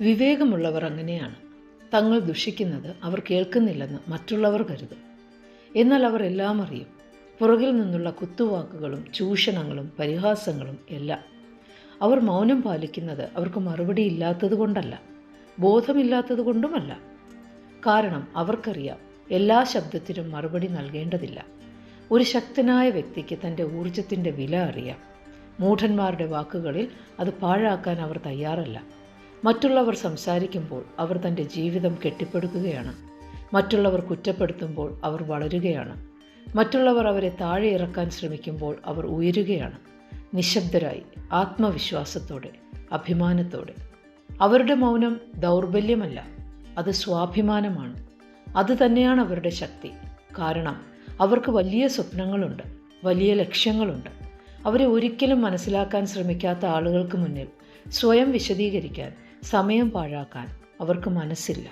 വിവേകമുള്ളവർ അങ്ങനെയാണ്. തങ്ങൾ ദുഷിക്കുന്നത് അവർ കേൾക്കുന്നില്ലെന്ന് മറ്റുള്ളവർ കരുതും. എന്നാൽ അവർ എല്ലാം അറിയും. പുറകിൽ നിന്നുള്ള കുത്തുവാക്കുകളും ചൂഷണങ്ങളും പരിഹാസങ്ങളും എല്ലാം. അവർ മൗനം പാലിക്കുന്നത് അവർക്ക് മറുപടി ഇല്ലാത്തതുകൊണ്ടല്ല ബോധമില്ലാത്തത് കൊണ്ടുമല്ല. കാരണം അവർക്കറിയാം എല്ലാ ശബ്ദത്തിനും മറുപടി നൽകേണ്ടതില്ല. ഒരു ശക്തനായ വ്യക്തിക്ക് തന്റെ ഊർജത്തിന്റെ വില അറിയാം. മൂഢന്മാരുടെ വാക്കുകളിൽ അത് പാഴാക്കാൻ അവർ തയ്യാറല്ല. മറ്റുള്ളവർ സംസാരിക്കുമ്പോൾ അവർ തന്റെ ജീവിതം കെട്ടിപ്പടുക്കുകയാണ്. മറ്റുള്ളവർ കുറ്റപ്പെടുത്തുമ്പോൾ അവർ വളരുകയാണ്. മറ്റുള്ളവർ അവരെ താഴെ ഇറക്കാൻ ശ്രമിക്കുമ്പോൾ അവർ ഉയരുകയാണ്. നിശബ്ദരായി ആത്മവിശ്വാസത്തോടെ അഭിമാനത്തോടെ. അവരുടെ മൗനം ദൗർബല്യമല്ല അത് സ്വാഭിമാനമാണ്. അത് തന്നെയാണ് അവരുടെ ശക്തി. കാരണം അവർക്ക് വലിയ സ്വപ്നങ്ങളുണ്ട് വലിയ ലക്ഷ്യങ്ങളുണ്ട്. അവരെ ഒരിക്കലും മനസ്സിലാക്കാൻ ശ്രമിക്കാത്ത ആളുകൾക്ക് മുന്നിൽ സ്വയം വിശദീകരിക്കാൻ സമയം പാഴാക്കാൻ അവർക്ക് മനസ്സില്ല.